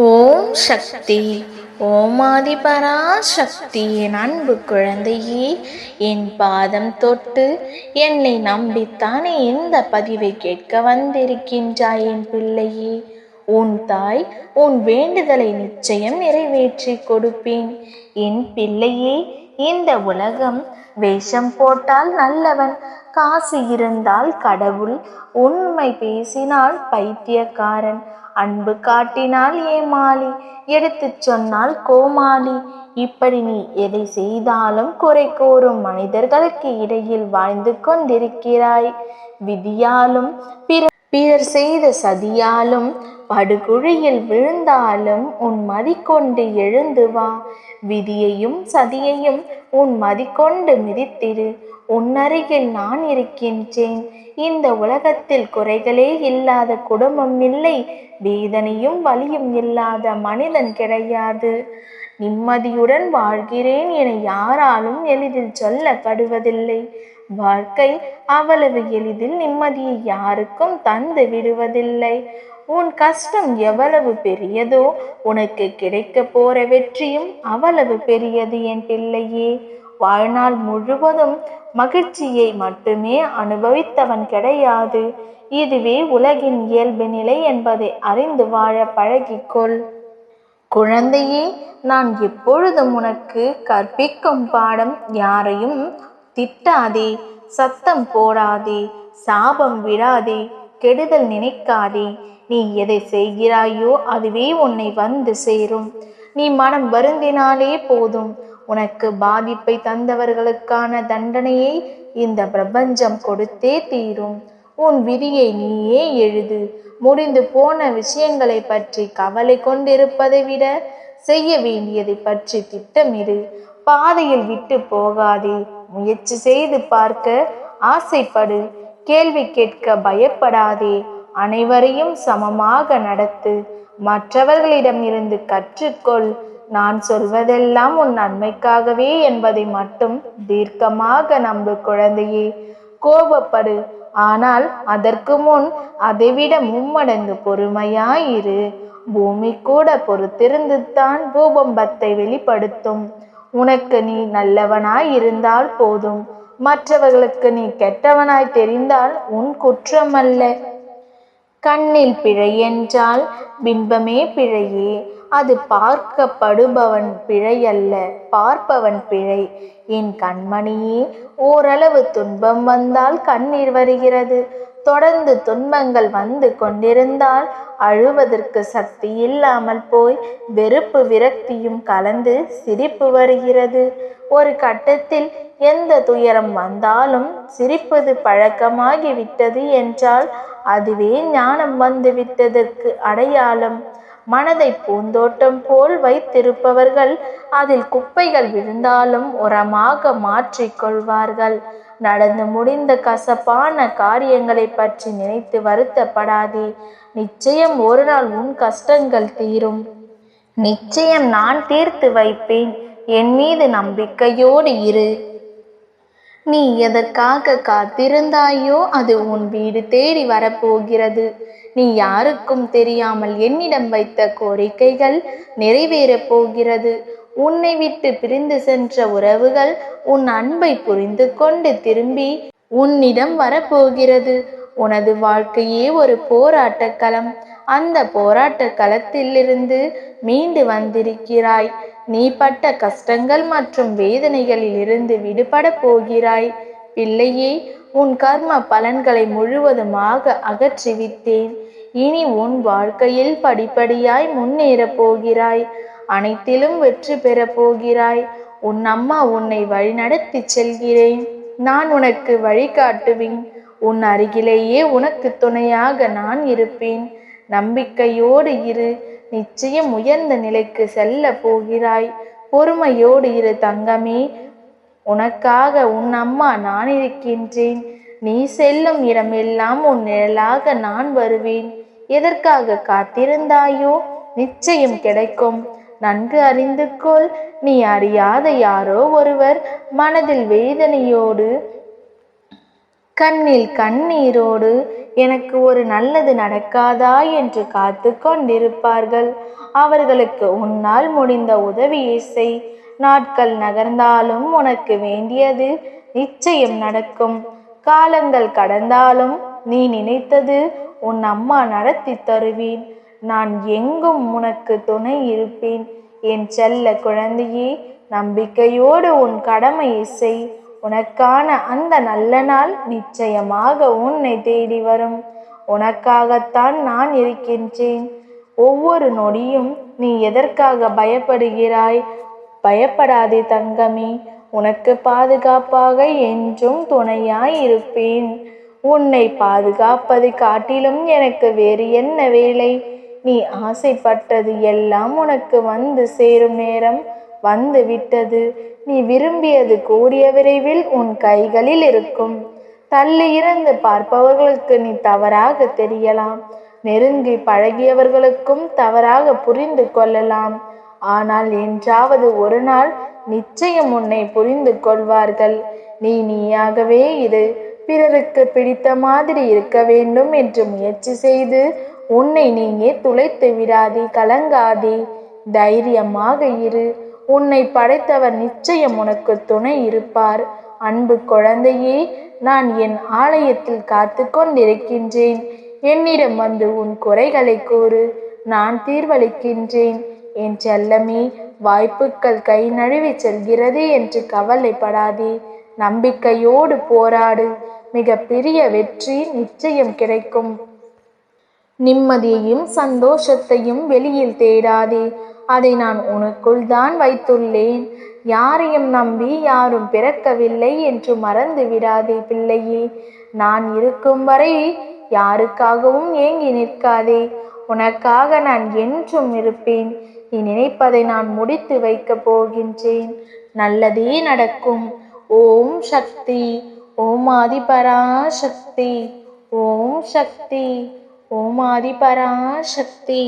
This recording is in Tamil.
ஓம் சக்தி. ஓமாதி பராசக்தி. என் அன்பு குழந்தையே என் பாதம் தொட்டு என்னை நம்பித்தானே இந்த பதிவை கேட்க வந்திருக்கின்றாய் என் பிள்ளையே. உன் தாய் உன் வேண்டுதலை நிச்சயம் நிறைவேற்றி கொடுப்பேன். என் பிள்ளையே இந்த உலகம் வேஷம் போட்டால் நல்லவன் காசு இருந்தால் கடவுள். உண்மை பேசினால் பைத்தியக்காரன் அன்பு காட்டினால் ஏமாளி எடுத்துச் சொன்னால் கோமாளி. இப்படி நீ எதை செய்தாலும் குறை கூறும் மனிதர்களுக்கு இடையில் வாழ்ந்து கொண்டிருக்கிறாய். விதியாலும் பிற பிறர் செய்த சதியாலும் படுகுழியில் விழுந்தாலும் உன் மதிக்கொண்டு எழுந்து வா. விதியையும் சதியையும் உன் மதிக்கொண்டு மிதித்திரு. உன்னருகில் நான் இருக்கின்றேன். இந்த உலகத்தில் குறைகளே இல்லாத குடும்பம் இல்லை. வேதனையும் வலியும் இல்லாத மனிதன் கிடையாது. நிம்மதியுடன் வாழ்கிறேன் என யாராலும் எளிதில் சொல்லப்படுவதில்லை. வாழ்க்கை அவ்வளவு எளிதில் நிம்மதியை யாருக்கும் தந்து விடுவதில்லை. உன் கஷ்டம் எவ்வளவு பெரியதோ உனக்கு கிடைக்க போற வெற்றியும் அவ்வளவு பெரியது என் பிள்ளையே. வாழ்நாள் முழுவதும் மகிழ்ச்சியை மட்டுமே அனுபவித்தவன் கிடையாது. இதுவே உலகின் இயல்பு நிலை என்பதை அறிந்து வாழ பழகிக்கொள். குழந்தையே நான் எப்பொழுதும் உனக்கு கற்பிக்கும் பாடம் யாரையும் திட்டாதே சத்தம் போடாதே சாபம் விடாதே கெடுதல் நினைக்காதே. நீ எதை செய்கிறாயோ அதுவே உன்னை வந்து சேரும். நீ மனம் வருந்தினாலே போதும். உனக்கு பாதிப்பை தந்தவர்களுக்கான தண்டனையை இந்த பிரபஞ்சம் கொடுத்தே தீரும். உன் விதியை நீயே எழுது. முடிந்து போன விஷயங்களை பற்றி கவலை கொண்டிருப்பதை விட செய்ய வேண்டியதை பற்றி திட்டமிடு. பாதையில் விட்டு போகாதே. முயற்சி செய்து பார்க்க ஆசைப்படு. கேள்வி கேட்க பயப்படாதே. அனைவரையும் சமமாக நடத்து. மற்றவர்களிடம் இருந்து கற்றுக்கொள். நான் சொல்வதெல்லாம் உன் நன்மைக்காகவே என்பதை மட்டும் தீர்க்கமாக நம்பு குழந்தையே. கோபப்படு. ஆனால் அதற்கு முன் அதைவிட மும்மடங்கு பொறுமையாயிரு. பூமி கூட பொறுத்திருந்து தான் பூபம்பத்தை வெளிப்படுத்தும். உனக்கு நீ நல்லவனாய் இருந்தால் போதும். மற்றவர்களுக்கு நீ கெட்டவனாய் தெரிந்தால் உன் குற்றம் அல்ல கண்ணில் பிழை என்றால் பின்பமே பிழையே. அது பார்க்கப்படுபவன் பிழை அல்ல பார்ப்பவன் பிழை. என் கண்மணியே ஓரளவு துன்பம் வந்தால் கண்ணீர் வருகிறது. தொடர்ந்து துன்பங்கள் வந்து கொண்டிருந்தால் அழுவதற்கு சக்தி இல்லாமல் போய் வெறுப்பு விரக்தியும் கலந்து சிரிப்பு வருகிறது. ஒரு கட்டத்தில் எந்த துயரம் வந்தாலும் சிரிப்பது பழக்கமாகிவிட்டது என்றால் அதுவே ஞானம் வந்து விட்டதற்கு அடையாளம். மனதை பூந்தோட்டம் போல் வைத்திருப்பவர்கள் அதில் குப்பைகள் விழுந்தாலும் உரமாக மாற்றிக்கொள்வார்கள் நடந்து முடிந்த கசப்பான காரியங்களை பற்றி நினைத்து வருத்தப்படாதே. நிச்சயம் ஒரு நாள் உன் கஷ்டங்கள் தீரும். நிச்சயம் நான் தீர்த்து வைப்பேன். என் மீது நம்பிக்கையோடு இரு. நீ எதற்காக காத்திருந்தாயோ அது உன் வீடு தேடி வரப்போகிறது. நீ யாருக்கும் தெரியாமல் என்னிடம் வைத்த கோரிக்கைகள் நிறைவேறப் போகிறது. உன்னை விட்டு பிரிந்து சென்ற உறவுகள் உன் அன்பை புரிந்து கொண்டு திரும்பி உன்னிடம் வரப்போகிறது. உனது வாழ்க்கையே ஒரு போராட்ட களம். அந்த போராட்ட களத்திலிருந்து மீண்டு வந்திருக்கிறாய். நீ பட்ட கஷ்டங்கள் மற்றும் வேதனைகளில் இருந்து விடுபட போகிறாய். பிள்ளையே உன் கர்ம பலன்களை முழுவதுமாக அகற்றிவிட்டேன். இனி உன் வாழ்க்கையில் படிப்படியாய் முன்னேறப் போகிறாய். அனைத்திலும் வெற்றி பெறப் போகிறாய். உன் அம்மா உன்னை வழிநடத்தி செல்கிறேன். நான் உனக்கு வழிகாட்டுவேன். உன் அருகிலேயே உனக்கு துணையாக நான் இருப்பேன். நம்பிக்கையோடு இரு. நிச்சயம் உயர்ந்த நிலைக்கு செல்ல போகிறாய். பொறுமையோடு இரு தங்கமே. உனக்காக உன் அம்மா நான் இருக்கின்றேன். நீ செல்லும் இடமெல்லாம் உன் நிழலாக நான் வருவேன். எதற்காக காத்திருந்தாயோ? நிச்சயம் கிடைக்கும். நன்கு அறிந்து கொள். நீ அறியாத யாரோ ஒருவர். மனதில் வேதனையோடு கண்ணில் கண்ணீரோடு எனக்கு ஒரு நல்லது நடக்காதா? என்று காத்து கொண்டிருப்பார்கள். அவர்களுக்கு உன்னால் முடிந்த உதவியை செய். நாட்கள் நகர்ந்தாலும் உனக்கு வேண்டியது நிச்சயம் நடக்கும். காலங்கள் கடந்தாலும் நீ நினைத்தது உன் அம்மா நடத்தி தருவேன். நான் எங்கும் உனக்கு துணை இருப்பேன். என் செல்ல குழந்தையே நம்பிக்கையோடு உன் கடமையை செய். உனக்கான அந்த நல்ல நாள் நிச்சயமாக உன்னை தேடி வரும். உனக்காகத்தான் நான் இருக்கின்றேன். ஒவ்வொரு நொடியும் நீ எதற்காக பயப்படுகிறாய்? பயப்படாதே தங்கமே உனக்கு பாதுகாப்பாக என்றும் துணையாய் இருப்பேன். உன்னை பாதுகாப்பது காட்டிலும் எனக்கு வேறு என்ன வேலை? நீ ஆசைப்பட்டது எல்லாம் உனக்கு வந்து சேரும் நேரம் வந்து விட்டது. நீ விரும்பியது கூடிய விரைவில் உன் கைகளில் இருக்கும். தள்ளி இருந்து பார்ப்பவர்களுக்கு நீ தவறாக தெரியலாம். நெருங்கி பழகியவர்களுக்கும் தவறாக புரிந்து கொள்ளலாம். ஆனால் என்றாவது ஒரு நாள் நிச்சயம் உன்னை புரிந்து கொள்வார்கள். நீ நீயாகவே இரு பிறருக்கு பிடித்த மாதிரி இருக்க வேண்டும் என்று முயற்சி செய்து உன்னை நீயே துளைத்து விடாதே கலங்காதே. தைரியமாக இரு. உன்னை படைத்தவர் நிச்சயம் உனக்கு துணை இருப்பார். அன்பு குழந்தையே நான் என் ஆலயத்தில் காத்து கொண்டிருக்கின்றேன். என்னிடம் வந்து உன் குறைகளை கூறு. நான் தீர்வளிக்கின்றேன். என் செல்லமே வாய்ப்புகள் கை நழுவி செல்கிறது என்று கவலைப்படாதே. நம்பிக்கையோடு போராடு. மிக பெரிய வெற்றி நிச்சயம் கிடைக்கும். நிம்மதியையும் சந்தோஷத்தையும் வெளியில் தேடாதே. அதை நான் உனக்குள் தான் வைத்துள்ளேன். யாரையும் நம்பி யாரும் பிறக்கவில்லை என்று மறந்து விடாதே பிள்ளையே. நான் இருக்கும் வரை யாருக்காகவும் ஏங்கி நிற்காதே. உனக்காக நான் என்றும் இருப்பேன். நீ நினைப்பதை நான் முடித்து வைக்கப் போகின்றேன். நல்லதே நடக்கும். ஓம் சக்தி. ஓம் ஆதிபராசக்தி. ஓம் சக்தி. ஓம் ஆதிபராசக்தி.